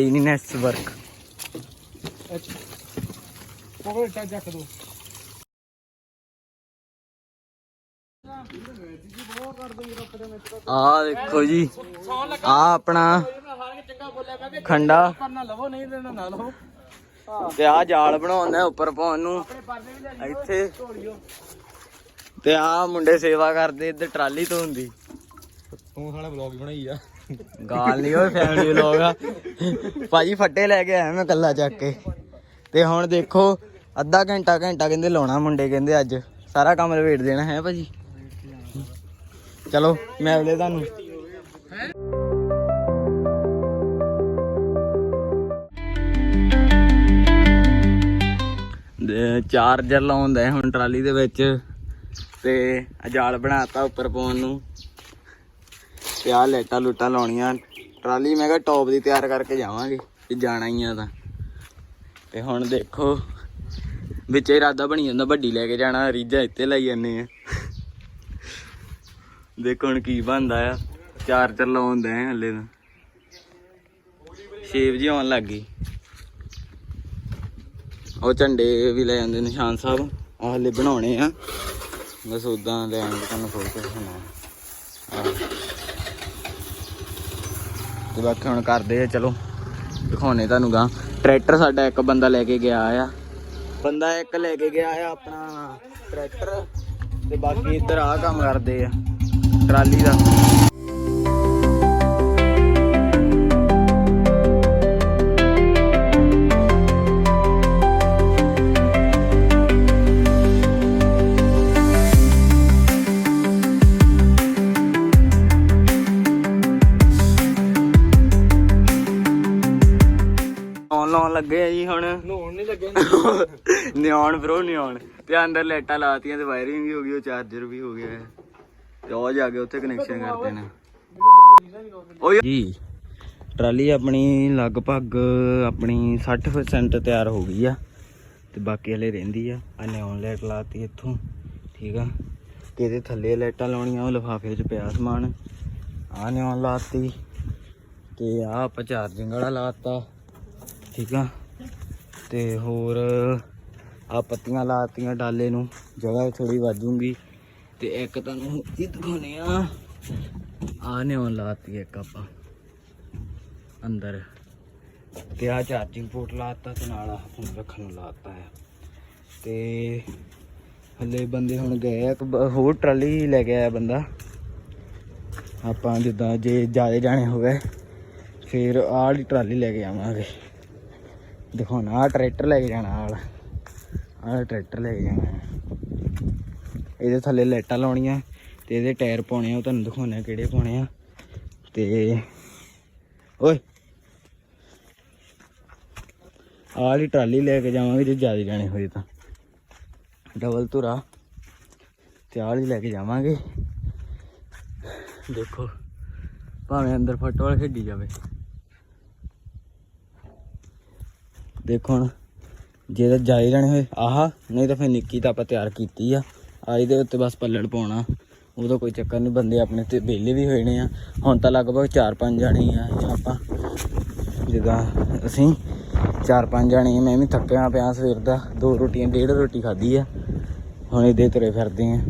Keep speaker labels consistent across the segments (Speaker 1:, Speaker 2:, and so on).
Speaker 1: Trolley work
Speaker 2: ਅੱਛਾ ਪਕੜ ਟਾ ਚੱਕ ਦੋ
Speaker 1: ਆ ਦੇਖੋ ਜੀ ਆ ਆਪਣਾ ਖੰਡਾ। ਤੇ ਆ ਜਾਲ ਬਣਾਉਂਦਾ ਉੱਪਰ ਪਾਉਣ ਨੂੰ। ਇੱਥੇ। ਤੇ ਆ ਮੁੰਡੇ ਸੇਵਾ ਕਰਦੇ, ਇੱਧਰ ਟਰਾਲੀ ਤੋਂ ਹੁੰਦੀ।
Speaker 2: ਤੂੰ ਸਾਲਾ ਵਲੌਗ ਬਣਾਈ ਆ।
Speaker 1: ਗਾਲ ਨਹੀਂ ਓਏ ਫੈਮਿਲੀ ਵਲੌਗ ਆ। ਭਾਜੀ ਫੱਟੇ ਲੈ ਕੇ ਆਇਆ ਮੈਂ ਕੱਲਾ ਚੱਕ ਕੇ। ਤੇ ਹੁਣ ਦੇਖੋ, ਅੱਧਾ ਘੰਟਾ ਘੰਟਾ ਕਹਿੰਦੇ ਲਾਉਣਾ ਮੁੰਡੇ ਕਹਿੰਦੇ ਅੱਜ। ਸਾਰਾ ਕੰਮ ਲਵੇਟ ਦੇਣਾ ਹੈ ਭਾਜੀ। ਚਲੋ ਮਿਲਦੇ ਤੁਹਾਨੂੰ। ਦੇ, ਚਾਰਜਰ ਲਾਉਂਦਾ ਹੁਣ ਟਰਾਲੀ ਦੇ ਵਿੱਚ। ਤੇ ਅਜਾਲ ਜਾਲ ਬਣਾਤਾ ਉੱਪਰ ਪਾਉਣ ਨੂੰ। ਤੇ ਆ ਲੈਟਾਂ ਲੁੱਟਾਂ ਲਾਉਣੀਆਂ। ਟਰਾਲੀ ਮੈਂ ਕਿਹਾ ਟੌਪ ਦੀ ਤਿਆਰ ਕਰਕੇ ਜਾਵਾਂਗੇ ਜੇ ਜਾਣਾ ਹੀ ਆ ਤਾਂ। ਤੇ ਹੁਣ ਦੇਖੋ, ਵਿੱਚ ਇਰਾਦਾ ਬਣੀ ਜਾਂਦਾ ਵੱਡੀ ਲੈ ਕੇ ਜਾਣਾ ਰੀਜਾ ਇੱਥੇ ਲਾਈ ਜਾਂਦੇ ਆ। ਦੇਖੋ ਹੁਣ ਕੀ ਬਣਦਾ ਆ, ਚਾਰਜਰ ਲਾਉਂਦੇ ਆ ਹਲੇ ਤਾਂ। ਸ਼ੇਪ ਜੀ ਆਉਣ ਲੱਗ ਗਈ। ਉਹ ਝੰਡੇ ਵੀ ਲੈ ਜਾਂਦੇ ਨਿਸ਼ਾਨ ਸਾਹਿਬ, ਆਹ ਹਲੇ ਬਣਾਉਣੇ ਆ। ਬਸ ਉਦਾਂ ਲੈ ਆਂਗੇ ਤੁਹਾਨੂੰ ਫੋਟੋ ਕੇ ਦਿਖਾਉਣਾ ਤੇ ਬਾਕੀ ਹੁਣ ਕਰਦੇ ਆ, ਚਲੋ ਦਿਖਾਉਣੇ ਤੁਹਾਨੂੰ ਗਾ ਟਰੈਕਟਰ ਸਾਡਾ ਇੱਕ ਬੰਦਾ ਲੈ ਕੇ ਗਿਆ ਆ। ਬੰਦਾ ਇੱਕ ਲੈ ਕੇ ਗਿਆ ਆ ਆਪਣਾ ਟਰੈਕਟਰ, ਤੇ ਬਾਕੀ ਇੱਧਰ ਆ ਕੰਮ ਕਰਦੇ ਆ, ਟਰਾਲੀ ਦਾ। ਲੱਗੇ ਆ ਜੀ ਹੁਣ।
Speaker 2: ਨਹਾਉਣ ਨਹੀਂ ਲੱਗੇ।
Speaker 1: ਨਿਆਣ ਬ్రో ਨਿਆਣ ਤੇ ਅੰਦਰ ਲਾਈਟਾਂ ਲਾਤੀਆਂ ਤੇ ਵਾਇਰਿੰਗ ਵੀ ਹੋ ਗਈ ਉਹ ਚਾਰਜਰ ਵੀ ਹੋ ਗਿਆ। ਤੇ ਉਹ ਜਾ ਕੇ ਉੱਥੇ ਕਨੈਕਸ਼ਨ ਕਰਦੇ ਨੇ ਓਏ ਜੀ ਟਰਾਲੀ ਆਪਣੀ ਲਗਭਗ ਆਪਣੀ 60% ਤਿਆਰ ਹੋ ਗਈ ਆ। ਤੇ ਬਾਕੀ ਹਲੇ ਰਹਿੰਦੀ ਆ। ਆ ਨਿਆਨ ਲਾਈਟ ਲਾਤੀ ਇੱਥੋਂ ਠੀਕ ਆ। ਤੇ ਇਹਦੇ ਥੱਲੇ ਲਾਈਟਾਂ ਲਾਉਣੀਆਂ ਉਹ ਲਿਫਾਫੇ 'ਚ ਪਿਆ ਸਮਾਨ। ਆ ਨਿਆਨ ਲਾਤੀ। ਤੇ ਆ ਆਪਾਂ ਚਾਰਜਿੰਗ ਵਾਲਾ ਲਾਤਾ। ਠੀਕ ਆ? ਤੇ ਹੋਰ ਆ ਪੱਤੀਆਂ ਲਾਤੀਆਂ ਡਾਲੇ ਨੂੰ। ਜਗ੍ਹਾ ਥੋੜੀ ਵਾਜੂਗੀ ਤੇ ਇੱਕ ਤੁਹਾਨੂੰ ਇਹ ਦਿਖਾਉਣੇ ਆ। ਆ ਨਿਉਂ ਲਾਤੀ ਇੱਕ ਆਪਾਂ। ਅੰਦਰ। ਤੇ ਆ ਚਾਰਜਿੰਗ ਪੋਰਟ ਲਾਤਾ ਤੇ ਨਾਲ ਆਹ ਫੋਨ ਰੱਖਣ ਨੂੰ ਲਾਤਾ ਹੈ ਤੇ ਹੱਲੇ ਬੰਦੇ ਹੁਣ ਗਏ ਆ, ਇੱਕ ਬ- ਹੋਰ ਟਰਾਲੀ ਲੈ ਕੇ ਆਇਆ ਬੰਦਾ। ਆਪਾਂ ਜਿੱਦਾਂ ਜੇ ਜ਼ਿਆਦਾ ਜਾਣੇ ਹੋ ਗਏ ਫਿਰ ਆਹ ਟਰਾਲੀ ਲੈ ਕੇ ਆਵਾਂਗੇ। ਦਿਖਾਉਣਾ ਆ ਟਰੈਕਟਰ ਲੈ ਕੇ ਜਾਣਾ ਆਲ ਆਹ ਟਰੈਕਟਰ ਲੈ ਕੇ ਜਾਣਾ ਇਹਦੇ ਥੱਲੇ ਲਾਈਟਾਂ ਲਾਉਣੀਆਂ, ਤੇ ਇਹਦੇ ਟਾਇਰ ਪਾਉਣੇ ਆ, ਉਹ ਤੁਹਾਨੂੰ ਦਿਖਾਉਣਾ ਕਿਹੜੇ ਪਾਉਣੇ ਆ। ਤੇ ਓਏ, ਆਹ ਵਾਲੀ ਟਰਾਲੀ ਲੈ ਕੇ ਜਾਵਾਂਗੇ ਜੇ ਜ਼ਿਆਦਾ ਜਾਣੇ ਹੋਏ ਤਾਂ। ਡਬਲ ਧੁਰਾ। ਤੇ ਆਹ ਲੈ ਕੇ ਜਾਵਾਂਗੇ। ਦੇਖੋ, ਭਾਵੇਂ ਅੰਦਰ ਫੁੱਟਬਾਲ ਖੇਡੀ ਜਾਵੇ। ਦੇਖੋ ਹੁਣ ਜੇ ਤਾਂ ਜਾਈ ਜਾਣੇ ਹੋਏ ਆਹਾ ਨਹੀਂ ਤਾਂ ਫਿਰ ਨਿੱਕੀ ਤਾਂ ਆਪਾਂ ਤਿਆਰ ਕੀਤੀ ਆ। ਆ ਇਹਦੇ ਉੱਤੇ ਬਸ ਪੱਲੜ ਪਾਉਣਾ। ਉਹਦਾ ਕੋਈ ਚੱਕਰ ਨਹੀਂ ਬੰਦੇ ਆਪਣੇ ਤੇ ਵਿਹਲੇ ਵੀ ਹੋਏ ਨੇ ਆ। ਹੁਣ ਤਾਂ ਲਗਭਗ 4-5 ਜਾਣੇ ਆ ਆਪਾਂ ਜਿੱਦਾਂ ਅਸੀਂ 4-5 ਜਾਣੇ ਆ, ਮੈਂ ਵੀ ਥੱਕਿਆ ਪਿਆ ਸਵੇਰ ਦਾ ਦੋ ਰੋਟੀਆਂ ਡੇਢ ਰੋਟੀ ਖਾਧੀ ਆ। ਹੁਣ ਇਹਦੇ ਤੁਰੇ ਫਿਰਦੇ ਆ।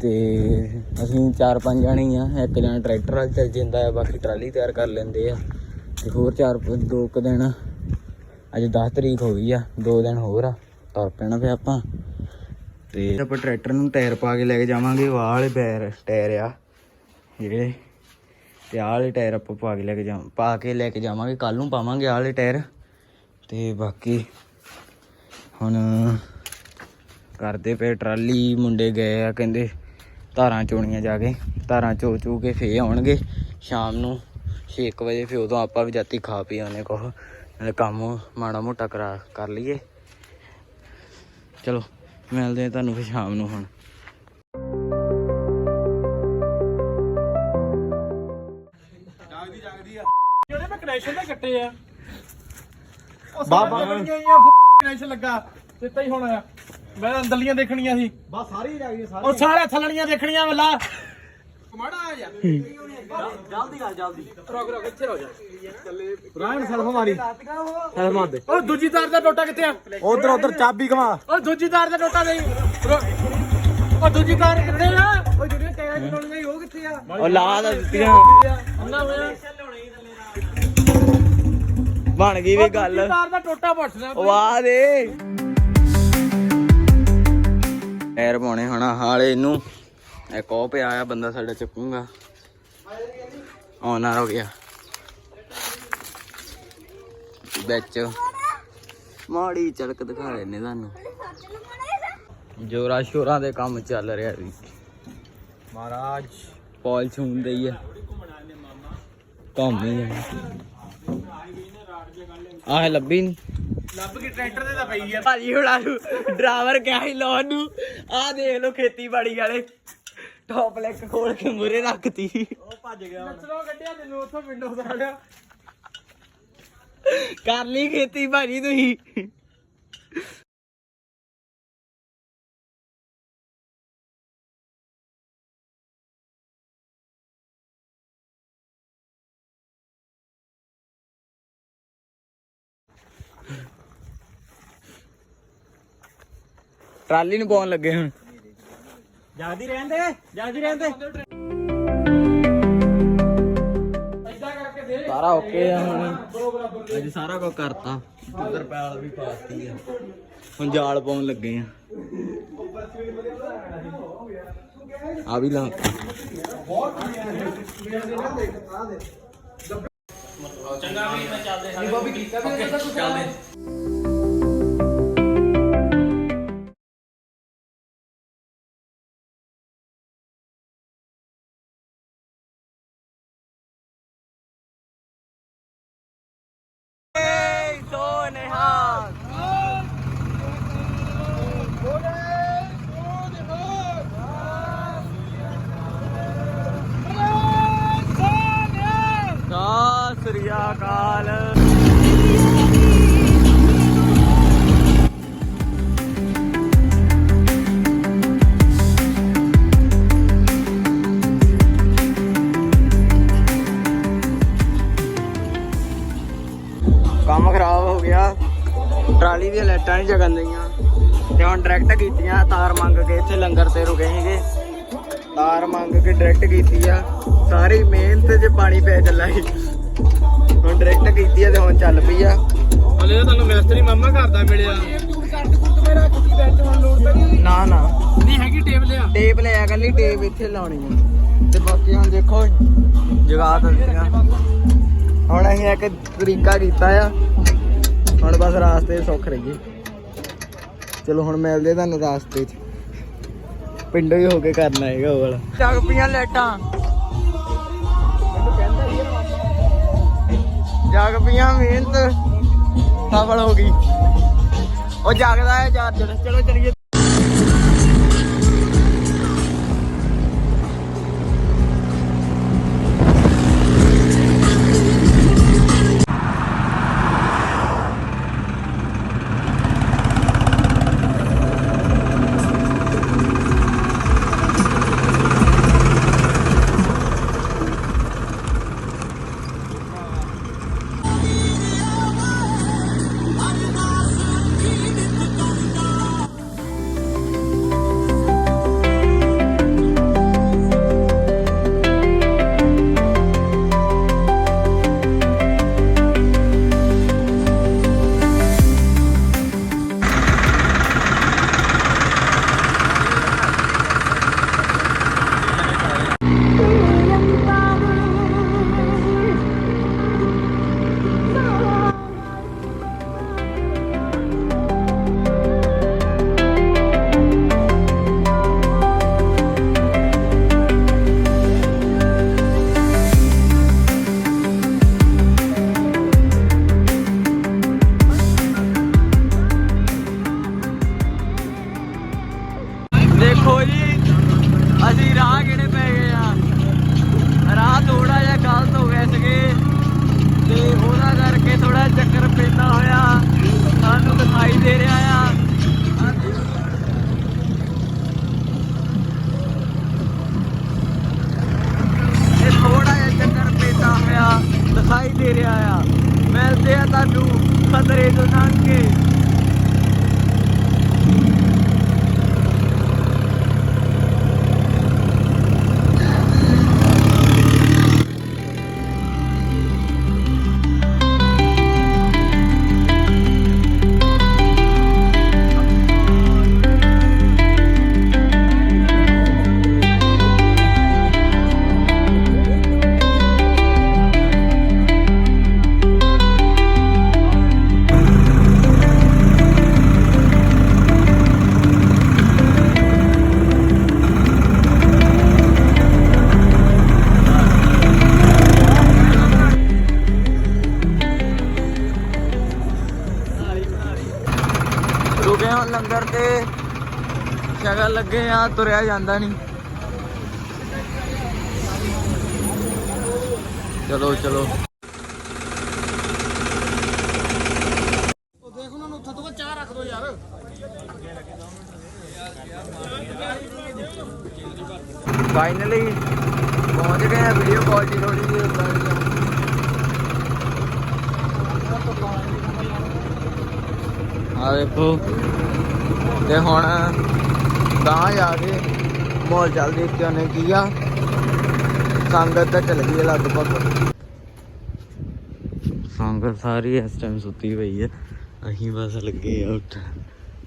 Speaker 1: ਤੇ ਅਸੀਂ 4-5 ਜਾਣੇ ਹੀ ਆ ਇੱਕ ਜਣਾ ਟਰੈਕਟਰ ਵਾਲ ਚੱਲ ਜਾਂਦਾ ਆ ਬਾਕੀ ਟਰਾਲੀ ਤਿਆਰ ਕਰ ਲੈਂਦੇ ਆ। ਤੇ ਹੋਰ ਚਾਰ ਦੋ ਕੁ ਦਿਨ ਅੱਜ 10 ਤਰੀਕ ਹੋ ਗਈ ਆ, ਦੋ ਦਿਨ ਹੋਰ ਆ, ਤੁਰ ਪੈਣਾ ਫੇ ਆਪਾਂ। ਤੇ ਆਪਾਂ ਟਰੈਕਟਰ ਨੂੰ ਟਾਇਰ ਪਾ ਕੇ ਲੈ ਕੇ ਜਾਵਾਂਗੇ ਉਹ ਵਾਲੇ ਪੈਰ ਟਾਇਰ ਆ, ਜਿਹੜੇ ਤੇ ਆਹ ਵਾਲੇ ਟਾਇਰ ਆਪਾਂ ਪਾ ਕੇ ਲੈ ਕੇ ਜਾ ਪਾ ਕੇ ਲੈ ਕੇ ਜਾਵਾਂਗੇ ਕੱਲ ਨੂੰ ਪਾਵਾਂਗੇ ਆਹ ਵਾਲੇ ਟਾਇਰ। ਤੇ ਬਾਕੀ ਹੁਣ ਕਰਦੇ ਪਏ ਟਰਾਲੀ, ਮੁੰਡੇ ਗਏ ਆ ਕਹਿੰਦੇ ਧਾਰਾਂ ਚੋਣੀਆਂ ਜਾ ਕੇ, ਧਾਰਾਂ ਚੋ ਚੋ ਕੇ ਫੇ ਆਉਣਗੇ, ਸ਼ਾਮ ਨੂੰ 6 ਵਜੇ ਫੇ ਉਦੋਂ ਆਪਾਂ ਵੀ ਜਾਤੀ ਖਾ ਪੀ ਆਉਣੇ ਕੋਹ ਨਾਲੇ ਕੰਮ ਮਾੜਾ ਮੋਟਾ ਕਰਾ ਕਰ ਲਈਏ। ਚਲੋ ਮਿਲਦੇ ਆ ਤੁਹਾਨੂੰ ਸ਼ਾਮ ਨੂੰ ਹੁਣ।
Speaker 2: ਜਿਹੜੇ ਮੈਂ ਕਨੈਕਸ਼ਨ ਤਾਂ ਕੱਟੇ ਆ।
Speaker 1: ਬਾਬਾ।
Speaker 2: ਕਨੈਕਸ਼ਨ ਲੱਗਾ। ਚਿੱਤਾ ਹੀ ਹੋਣਾ ਆ। ਮੈਂ ਅੰਦਰਲੀਆਂ ਦੇਖਣੀਆਂ ਸੀ।
Speaker 3: ਬਸ ਸਾਰੀ ਹੀ ਰਹਿ ਗਈ ਸਾਰੀ।
Speaker 2: ਉਹ ਸਾਰੇ ਥੱਲਣੀਆਂ ਦੇਖਣੀਆਂ ਵੇਲਾ। ਮਾੜਾ ਆ ਜਾ। ਜਲਦੀ ਕਰ ਜਲਦੀ। ਰੁਕ ਰੁਕ ਇੱਥੇ ਰੁਕ ਜਾ। ਰਾਣ ਸਲਫ ਮਾਰੀ। ਸਲਫ ਮਾਰ ਦੇ। ਉਹ ਦੂਜੀ ਤਾਰ ਦਾ ਟੋਟਾ ਕਿੱਥੇ ਆ? ਉਧਰ ਉਧਰ ਚਾਬੀ ਕਮਾ ਉਹ ਦੂਜੀ ਤਾਰ ਦਾ ਟੋਟਾ ਦੇ ਉਹ ਦੂਜੀ ਤਾਰ ਕਿੱਥੇ ਆ? ਉਹ ਜਿਹੜੇ ਟਾਇਰ ਚਲਾਉਣ ਗਈ ਉਹ ਕਿੱਥੇ ਆ?
Speaker 1: ਉਹ ਲਾ ਤਾਂ ਦਿੱਤੀਆਂ।
Speaker 2: ਅੰਨਾ ਹੋਇਆ।
Speaker 1: ਬਣ ਗਈ ਵੀ ਗੱਲ।
Speaker 2: ਤਾਰ ਦਾ ਟੋਟਾ ਪੁੱਛਦਾ
Speaker 1: ਵਾਹ ਦੇ। ਐਰ ਪਾਉਣੇ ਹੁਣ ਹਾਲੇ ਇਹਨੂੰ। ਇੱਕ ਉਹ ਪਿਆ ਆ ਬੰਦਾ ਸਾਡਾ ਚੱਕੂਗਾ ਆਨਰ ਹੋ ਗਿਆ। ਵਿੱਚ ਮਾੜੀ ਚੜਕ ਦਿਖਾ ਲੈਨੇ ਤੁਹਾਨੂੰ। ਜੋਰਾ ਸ਼ੋਰਾਂ ਦੇ ਕੰਮ ਚੱਲ ਰਿਹਾ ਵੀ।
Speaker 2: ਮਹਾਰਾਜ
Speaker 1: ਪਾਲਿਸ਼ ਹੁੰਦੇ ਹੀ ਆ। ਕੰਮ ਹੀ ਆਹ ਲੱਭੀ ਨੀ।
Speaker 2: ਲੱਭ ਕੇ ਟਰੈਕਟਰ ਦੇ ਤਾਂ ਪਈ ਆ।
Speaker 1: ਭਾਜੀ ਹੁਣਾਂ ਨੂੰ ਡਰਾਈਵਰ ਕਿਹਾ ਸੀ ਲਾਉਣ ਨੂੰ। ਆਹ ਦੇਖ ਲਓ ਖੇਤੀਬਾੜੀ ਵਾਲੇ। ਟੌਪ ਲੈਕ ਖੋਲ ਕੇ ਮੂਰੇ ਰੱਖਤੀ।
Speaker 2: ਉਹ ਭੱਜ ਗਿਆ ਚਲੋ ਕੱਢਿਆ ਤੈਨੂੰ ਉੱਥੋਂ ਵਿੰਡੋ ਸਾੜਿਆ
Speaker 1: ਕਰ ਲਈ ਖੇਤੀ ਭਾਜੀ ਤੁਸੀਂ। ਟਰਾਲੀ ਨੂੰ ਪਾਉਣ ਲੱਗੇ ਹੁਣ।
Speaker 2: ਜਲਦੀ ਰਹਿਣ ਦੇ ਜਲਦੀ ਰਹਿਣ ਦੇ ਐਦਾਂ ਕਰਕੇ ਦੇ
Speaker 1: ਸਾਰਾ ਓਕੇ ਆ ਹੁਣ ਅੱਜ ਸਾਰਾ ਕੁਝ ਕਰਤਾ ਉਧਰ ਪੈਲ ਵੀ ਪਾਤੀ ਆ ਹੁਣ ਜਾਲ ਪਾਉਣ ਲੱਗੇ ਆ ਆ ਵੀ ਲਾ ਸਤਿ ਜਗਣ ਦਈਆਂ ਤੇ ਹੁਣ ਡਾਇਰੈਕਟ ਕੀਤੀਆਂ ਤਾਰ ਮੰਗ ਕੇ ਇੱਥੇ ਲੰਗਰ ਤੇ ਰੁਕੇ ਸੀਗੇ। ਤਾਰ ਮੰਗ ਕੇ ਡਾਇਰੈਕਟ ਕੀਤੀ ਆ। ਸਾਰੀ ਮਿਹਨਤ 'ਚ ਪਾਣੀ ਪੈ ਚੱਲਾ ਸੀ। ਹੁਣ ਡਾਇਰੈਕਟ ਕੀਤੀ ਆ ਤੇ ਹੁਣ ਚੱਲ ਪਈ ਆ।
Speaker 2: ਹਲੇ ਤਾਂ ਤੁਹਾਨੂੰ ਮਿਸਤਰੀ ਮਾਮਾ ਘਰ ਦਾ ਮਿਲਿਆ।
Speaker 1: ਨਾ ਨਾ।
Speaker 2: ਨਹੀਂ ਹੈਗੀ ਟੇਬਲ ਆ
Speaker 1: ਟੇਪ ਲਿਆ ਕੱਲੀ ਟੇਪ ਇੱਥੇ ਲਾਉਣੀ ਆ। ਤੇ ਬਾਕੀ ਹੁਣ ਦੇਖੋ ਜਗਾ ਦਿੱਤੀਆਂ। ਹੁਣ ਅਸੀਂ ਇੱਕ ਤਰੀਕਾ ਕੀਤਾ ਆ। ਹੁਣ ਬਸ ਰਾਸਤੇ ਸੁੱਖ ਰਹੀਏ। ਚਲੋ ਹੁਣ ਮਿਲਦੇ ਤੁਹਾਨੂੰ ਰਾਸਤੇ 'ਚ। ਪਿੰਡੋਂ ਹੀ ਹੋ ਕੇ ਕਰਨਾ ਹੈਗਾ ਉਹ ਵਾਲਾ। ਜਗ ਪੀਆਂ ਲੈਟਾਂ ਜਗ ਪੀਆਂ ਮਿਹਨਤ। ਸਫਲ ਹੋ ਗਈ। ਉਹ ਜਾਗਦਾ ਹੈ ਚਾਰਜਰ। ਚਲੋ ਚਲੀਏ। ਲੱਗੇ ਆ ਤੁਰਿਆ ਜਾਂਦਾ ਨਹੀਂ। ਚਲੋ ਚਲੋ।
Speaker 2: ਉਹ ਦੇਖ ਉਹਨਾਂ ਨੂੰ ਉੱਥੇ ਤੋਂ ਚਾਹ ਰੱਖ ਦੋ ਯਾਰ।
Speaker 1: ਫਾਈਨਲੀ ਪਹੁੰਚ ਗਏ ਆ ਵੀਡੀਓ ਕੁਆਲਿਟੀ ਥੋੜੀ ਜਿਹੀ ਆ। ਆ ਦੇਖੋ। ਤੇ ਹੁਣ ਗਾਂ ਜਾ ਕੇ ਮਾਲ ਚੱਲ ਦੇਖ ਕੇ ਉਹਨੇ ਕੀ ਆ? ਸੰਗਤ ਤਾਂ ਚਲ ਗਈ ਹੈ ਲਗਭਗ। ਸੰਗਤ ਸਾਰੀ ਇਸ ਟਾਈਮ ਸੁੱਤੀ ਪਈ ਹੈ ਅਸੀਂ ਬਸ ਲੱਗੇ ਆ ਉੱਠ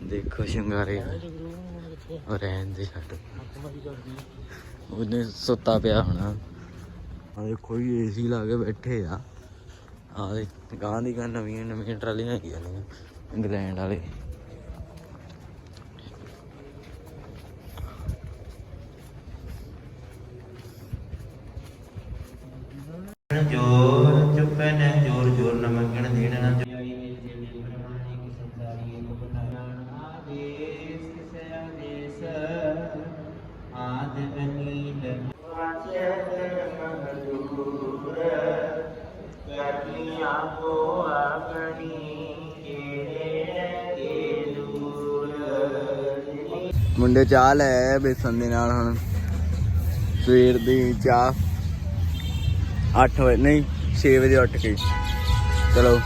Speaker 1: ਦੇਖੋ ਸ਼ਿੰਗਾਰੇ। ਔਰ ਰਹਿਣ ਦੇ ਛੱਡ। ਉਹਨੇ ਸੁੱਤਾ ਪਿਆ ਹੋਣਾ। ਆ ਦੇਖੋ ਜੀ ਏਸੀ ਲਾ ਕੇ ਬੈਠੇ ਆ। ਆ ਗਾਂ ਦੀ ਗਾਂ ਨਵੀਆਂ ਨਵੀਆਂ ਟਰਾਲੀਆਂ ਹੈਗੀਆਂ ਨੇ ਇੰਗਲੈਂਡ ਵਾਲੇ।
Speaker 3: ਜੋਰ ਚੁੱਪੈ ਨੇ ਜੋਰ ਜੋਰ ਨਾ ਮੰਗਣ ਦੇਣ ਨਾ ਆਦ
Speaker 1: ਮੁੰਡੇ ਚਾਹ ਲੈ ਬੇਸਨ ਦੇ ਨਾਲ ਹੁਣ। ਸਵੇਰ ਦੀ ਚਾਹ। 8 ਵਜੇ ਨਹੀਂ 6 ਵਜੇ ਉੱਠ ਕੇ। ਚਲੋ।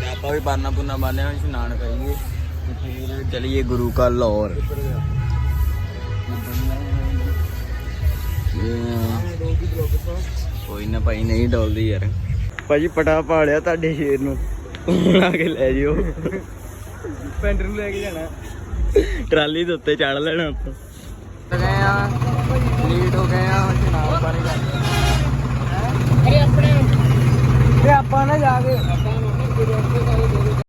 Speaker 1: ਤੇ ਆਪਾਂ ਵੀ ਪਾਨਾ ਪੁੰਨਾ ਬਾਲਿਆ ਹੁਣ ਇਸ਼ਨਾਨ ਕਰੀਏ। ਫਿਰ ਚਲੀਏ ਗੁਰੂ ਕਾ ਲਾਹੌਰ। ਕੋਈ ਨਾ ਭਾਈ ਨਹੀਂ ਡੋਲਦੀ ਯਾਰ। ਭਾਜੀ ਪਟਾ ਪਾੜਿਆ ਤੁਹਾਡੇ ਸ਼ੇਰ ਨੂੰ। ਆ ਕੇ ਲੈ ਜਿਓ।
Speaker 2: ਪਿੰਡ ਨੂੰ ਲੈ ਕੇ ਜਾਣਾ।
Speaker 1: ਟਰਾਲੀ ਦੇ ਉੱਤੇ ਚੜ ਲੈਣਾ ਆਪਾਂ। ਗਏ ਆ। ਲੇਟ ਹੋ ਗਏ ਆ ਹੁਣ ਜਨਾਬ ਬਾਰੇ ਗੱਲ
Speaker 2: ਅਰੇ ਆਪਣੇ ਤੇ ਆਪਾਂ ਨਾ ਜਾ ਕੇ
Speaker 1: ਸਰੋਵਰ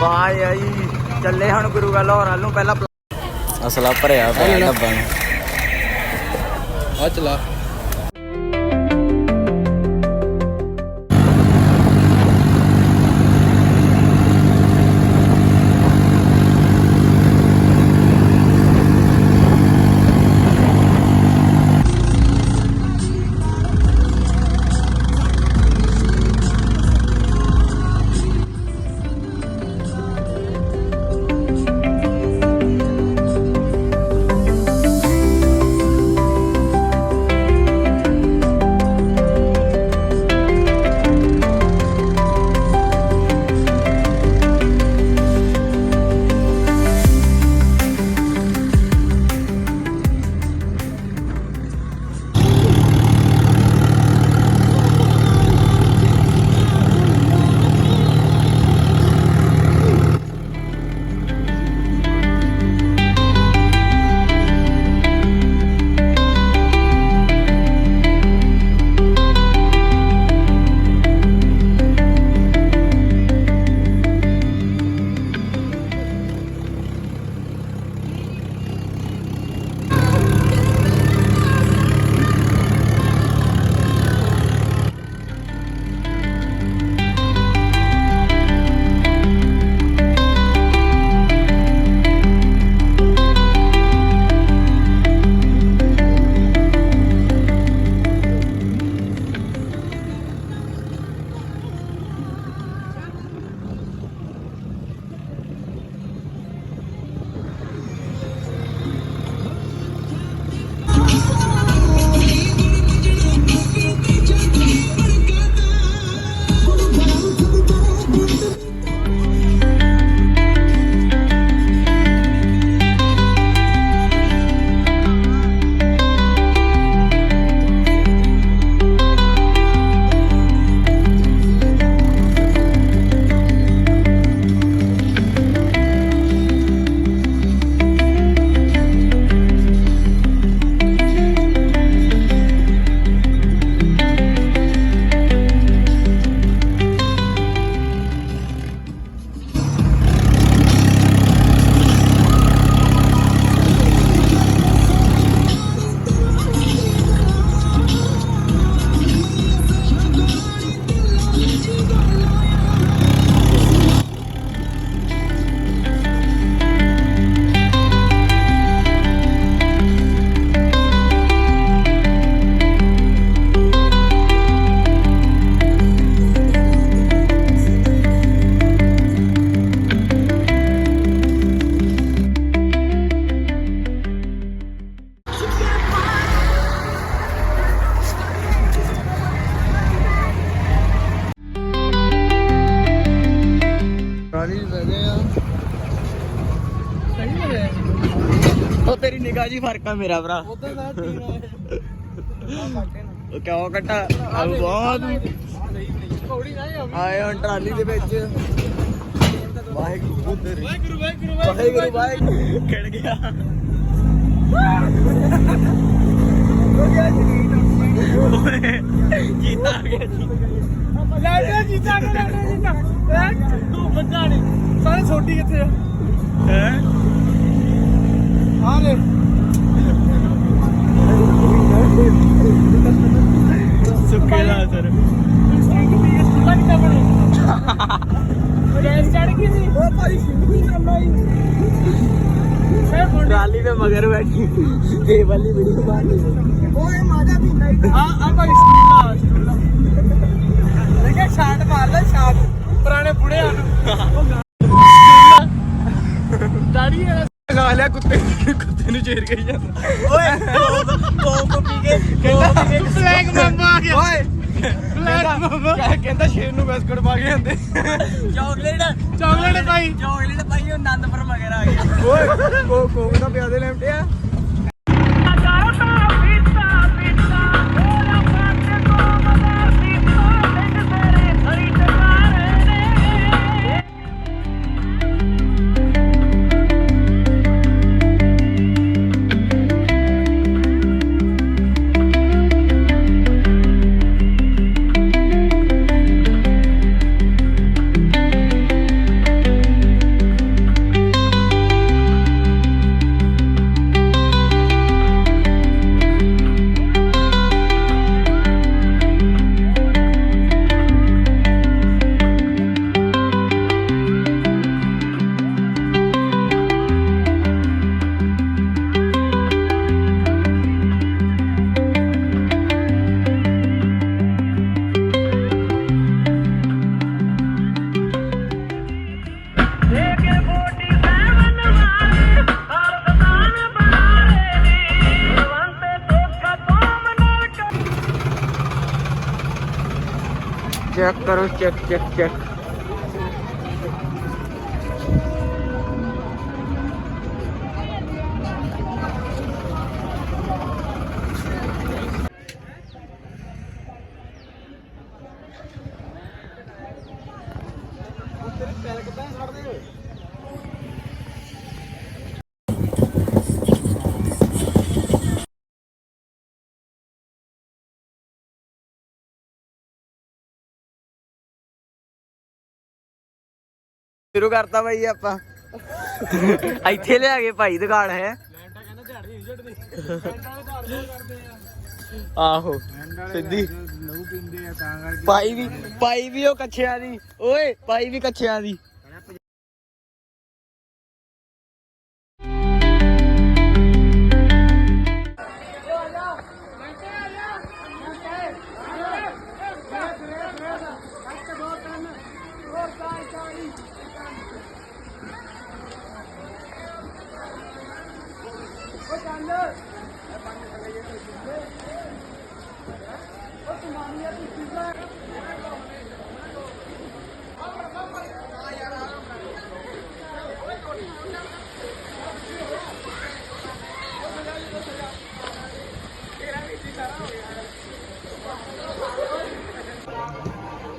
Speaker 1: ਬਾਏ ਆਈ। ਚੱਲੇ ਹੁਣ ਗੁਰੂ ਕਾ ਲਾਹੌਰ ਵੱਲ ਪਹਿਲਾਂ ਅਸਲਾ ਭਰਿਆ ਪਿਆ ਡੱਬਾ। ਨੂੰ
Speaker 2: ਆ ਚਲਾ।
Speaker 1: ਜੀ ਫ਼ਰਕ ਆ ਮੇਰਾ ਭਰਾ।
Speaker 2: ਉਧਰ ਦਾ
Speaker 1: ਉਹ ਕਿਉਂ ਕੱਟਾ? ਆ ਬਹੁਤ ਆਏ ਹੁਣ ਟਰਾਲੀ ਦੇ ਵਿੱਚ। ਵਾਹਿਗੁਰੂ
Speaker 2: ਵਾਹਿਗੁਰੂ ਵਾਹਿਗੁਰੂ
Speaker 1: ਵਾਹਿਗੁਰੂ ਵਾਹਿਗੁਰੂ। ਖੜ ਗਿਆ। ਜੀਤਾ ਗਿਆ ਜੀ।
Speaker 2: ਲੈ ਲੈ ਜੀਤਾ। ਲੈ ਲੈ ਜੀਤਾ। ਤੂੰ ਬੱਚਾ ਨਹੀਂ। ਸਾਰੇ ਛੋਟੀ ਕਿੱਥੇ ਆ?
Speaker 1: ਹੈ?
Speaker 2: ਆ ਲੈ
Speaker 1: ਸੁੱਕੇ ਸਰ। ਟਰਾਲੀ ਦੇ ਮਗਰ ਬੈਠੀ ਤੇ ਵਾਲੀ ਵੀਡੀਓ ਬਾਤ
Speaker 2: ਓਏ ਮਾਜਾ ਵੀ ਨਹੀਂ ਆ ਆ ਭਾਈ ਸਿੰਧੂ ਦੇਖੇ ਸ਼ਾਟ ਮਾਰ ਲੈ ਸ਼ਾਟ ਪੁਰਾਣੇ ਬੁੜਿਆਂ ਨੂੰ। ਦਾੜੀ ਵਾਲਾ
Speaker 1: ਗਾ ਲਿਆ ਕੁੱਤੇ ਕੁੱਤੇ ਨੂੰ ਚੇਰ ਗਈ ਜਾਂਦਾ। ਓਏ ਕੋਕ ਪੀ ਕੇ ਕਹਿੰਦਾ
Speaker 2: ਫਲੈਗ ਬੰਬਾ ਆ ਗਿਆ।
Speaker 1: ਓਏ
Speaker 2: ਫਲੈਗ ਬੰਬਾ
Speaker 1: ਕਹਿੰਦਾ ਸ਼ੇਰ ਨੂੰ ਬਿਸਕੁਟ ਪਾ ਕੇ ਆਂਦੇ ਚਾਕਲੇਟ
Speaker 2: ਚਾਕਲੇਟ ਭਾਈ
Speaker 1: ਚਾਕਲੇਟ ਪਾਈ। ਉਹ ਆਨੰਦਪੁਰ ਮਗਰ ਆ ਗਿਆ। ਓਏ ਕੋਕ ਦਾ ਪਿਆਦੇ ਲੈਂਟਿਆ ਚੈੱਕ ਕਰੋ ਚੈੱਕ ਚੈੱਕ ਚੈੱਕ ਸ਼ੁਰੂ ਕਰਤਾ ਬਾਈ ਆਪਾਂ। ਇੱਥੇ ਲਿਆ ਕੇ ਭਾਈ ਦੁਕਾਨ ਹੈ। ਆਹੋ ਸਿੱਧੀ।
Speaker 2: ਲਹੂ ਪੀਂਦੇ ਆ ਤਾਂ ਕਰਕੇ।
Speaker 1: ਪਾਈ ਵੀ ਪਾਈ ਵੀ ਉਹ ਕੱਛਿਆਂ ਦੀ। ਓਏ ਪਾਈ ਵੀ ਕੱਛਿਆਂ ਦੀ।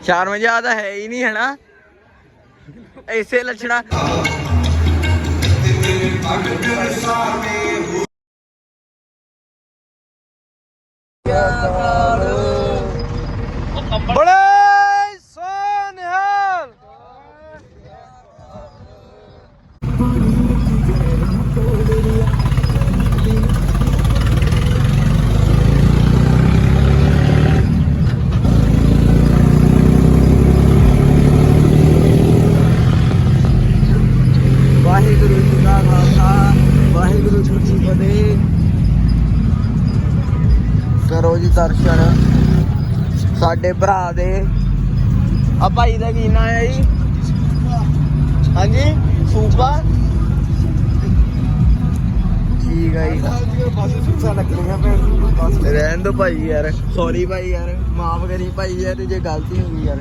Speaker 1: ਸ਼ਰਮ ਤਾਂ ਹੈ ਹੀ ਨਹੀਂ ਹਨਾ? ਐਸੇ ਲੱਛਣਾ।
Speaker 2: ਬੜੇ
Speaker 1: ਸਾਡੇ ਭਰਾ ਦੇ। ਆ ਭਾਈ ਦਾ ਕੀ ਨਾਮ ਹੈ ਜੀ? ਹਾਂਜੀ? ਸੂਪਾ ਠੀਕ
Speaker 2: ਆ
Speaker 1: ਰਹਿਣ ਦੋ ਭਾਈ ਯਾਰ। ਸੌਰੀ ਭਾਈ ਯਾਰ। ਮਾਫ ਕਰੀ ਭਾਈ ਯਾਰ, ਜੇ ਗਲਤੀ ਹੋ ਗਈ ਯਾਰ।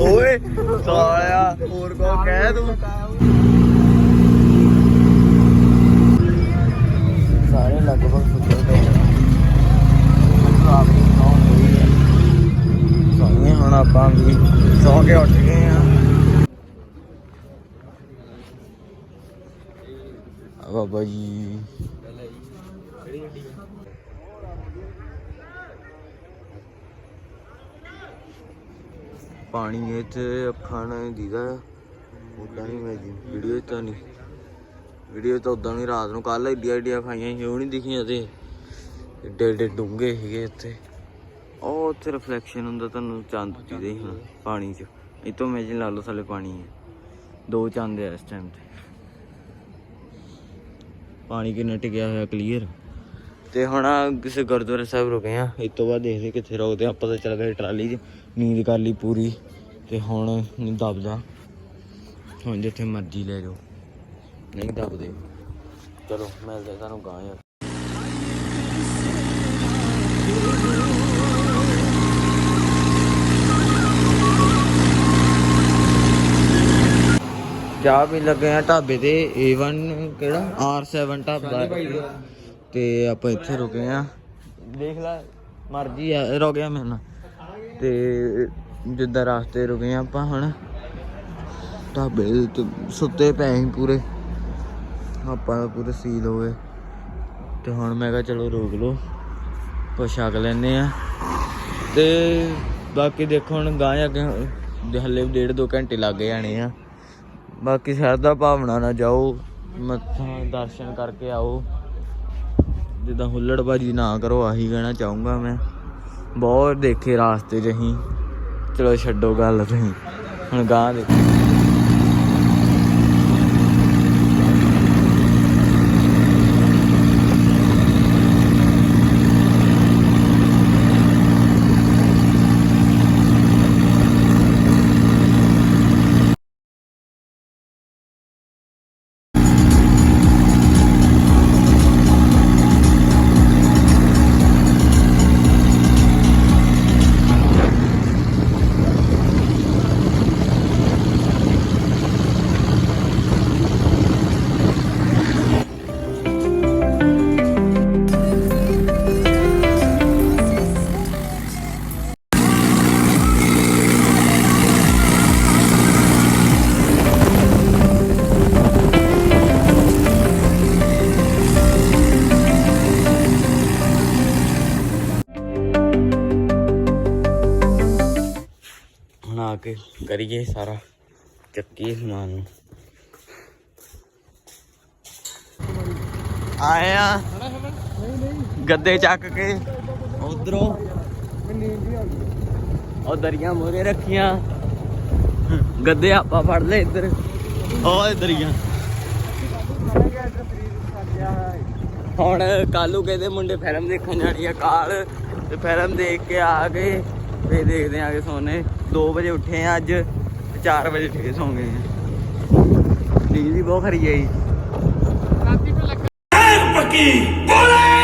Speaker 2: ਓਏ, ਸਾਲਿਆ, ਹੋਰ ਕੋ ਕਹਿ ਤੂੰ? ਸਾਰੇ ਲਗਭਗ ਸੁੱਤੇ ਸੋਹਣੇ ਹੁਣ
Speaker 1: ਆਪਾਂ ਵੀ ਸੌ ਕੇ ਉੱਠ ਬਾਬਾ ਜੀ। ਪਾਣੀ ਇੱਥੇ ਖਾਣਾ ਦੀਦਾ। ਉਦਾਂ ਨਹੀਂ ਮੈਂ ਵੀਡੀਓ ਤਾਂ ਨਹੀਂ। ਵੀਡੀਓ ਤਾਂ ਉਦਾਂ ਨਹੀਂ ਰਾਤ ਨੂੰ ਕੱਲ ਇੱਡੀਆਂ ਇੱਡੀਆਂ ਖਾਈਆਂ ਸੀ, ਉਹ ਨਹੀਂ ਦਿਖੀਆਂ ਤੇ। ਏਡੇ ਏਡੇ ਡੂੰਘੇ ਸੀਗੇ ਇੱਥੇ। ਉਹ ਉੱਥੇ ਰਿਫਲੈਕਸ਼ਨ ਹੁੰਦਾ ਤੁਹਾਨੂੰ ਚੰਦ ਚੀਦੇ ਹੀ ਹੁਣ, ਪਾਣੀ 'ਚ। ਇਹ ਤੋਂ ਇਮੇਜਿਨ ਲਾ ਲਓ ਥੱਲੇ ਪਾਣੀ ਹੈ। ਦੋ ਚੰਦ ਆ ਇਸ ਟਾਈਮ ਤੇ। ਪਾਣੀ ਕਿੰਨਾ ਟਿਕਿਆ ਹੋਇਆ ਕਲੀਅਰ ਤੇ ਹੁਣ ਕਿਸੇ ਗੁਰਦੁਆਰੇ ਸਾਹਿਬ ਰੁਕੇ ਆ। ਇਸ ਤੋਂ ਬਾਅਦ ਦੇਖਦੇ ਕਿੱਥੇ ਰੁਕਦੇ ਆ। ਆਪਾਂ ਤਾਂ ਚੱਲ ਗਏ ਟਰਾਲੀ 'ਚ ਨੀਂਦ ਕਰ ਲਈ ਪੂਰੀ। ਤੇ ਹੁਣ ਨਹੀਂ ਦਬਦਾ। ਹੁਣ ਜਿੱਥੇ ਮਰਜ਼ੀ ਲੈ ਜਾਓ। ਨਹੀਂ ਦੱਬਦੇ। ਚਲੋ, ਮਿਲਦੇ ਆ ਤੁਹਾਨੂੰ ਗਾਂ ਚਾਹ ਪੀ ਲੱਗੇ ਆ ਢਾਬੇ ਤੇ A1 ਕਿਹੜਾ? R7 ਢਾਬਾ ਤੇ ਆਪਾਂ ਇੱਥੇ ਰੁਕੇ ਆ। ਦੇਖ ਲੈ ਮਰਜ਼ੀ ਆ ਰੁਕ ਗਿਆ ਮੇਰੇ ਨਾਲ। ਤੇ ਜਿੱਦਾਂ ਰਾਸਤੇ ਰੁਕੇ ਆ ਆਪਾਂ ਹੁਣ। ਢਾਬੇ ਤੇ ਸੁੱਤੇ ਪਏ ਸੀ ਪੂਰੇ। ਆਪਾਂ ਤਾਂ ਪੂਰੇ ਸੀਲ ਹੋ ਗਏ। ਤੇ ਹੁਣ ਮੈਂ ਕਿਹਾ ਚਲੋ ਰੋਕ ਲਓ। ਕੁਛ ਛਕ ਲੈਨੇ ਆ। ਤੇ ਬਾਕੀ ਦੇਖੋ ਹੁਣ ਗਾਂ ਅੱਗੇ ਦੇ ਹੱਲੇ ਵੀ ਡੇਢ ਦੋ ਘੰਟੇ ਲੱਗ ਜਾਣੇ ਆ। ਬਾਕੀ ਸ਼ਰਧਾ ਭਾਵਨਾ ਨਾਲ ਜਾਓ, ਮੱਥਾ ਦਰਸ਼ਨ ਕਰਕੇ ਆਓ। ਜਿੱਦਾਂ ਹੁੱਲੜਬਾਜੀ ਨਾ ਕਰੋ, ਆਹੀ ਕਹਿਣਾ ਚਾਹੂੰਗਾ ਮੈਂ। ਬਹੁਤ ਦੇਖੇ ਰਾਸਤੇ 'ਚ ਅਸੀਂ। ਚਲੋ ਛੱਡੋ ਗੱਲ ਤੁਸੀਂ। ਹੁਣ ਗਾਂ ਦੇਖੋ। ਕੇ ਕਰੀਏ ਸਾਰਾ ਚੱਕੀ ਸਮਾਨ ਨੂੰ। ਆਇਆ ਗੱਦੇ ਚੱਕ ਕੇ, ਉਧਰੋਂ ਉਹ ਦਰੀਆਂ ਮੋਰੇ ਰੱਖੀਆਂ। ਗੱਦੇ ਆਪਾਂ ਫੜ ਲਏ ਇੱਧਰ। ਉਹ ਦਰੀਆਂ। ਹੁਣ ਕਾਲੂ ਕਹਿੰਦੇ ਮੁੰਡੇ ਫਿਲਮ ਦੇਖਣ ਜਾਣੀ ਆ ਕਾਲ। ਤੇ ਫਿਲਮ ਦੇਖ ਕੇ ਆ ਗਏ ਫੇਰ ਦੇਖਦੇ ਆ ਕਿ ਸੋਨੇ। 2 ਵਜੇ ਉੱਠੇ ਆ ਅੱਜ ਤੇ 4 ਵਜੇ ਫੇਰ ਸੌਂ ਗਏ ਨੀਂਦ ਵੀ ਬਹੁਤ ਖਰੀ ਆਈ।
Speaker 4: ਪੱਕੀ ਬੋਲੇ!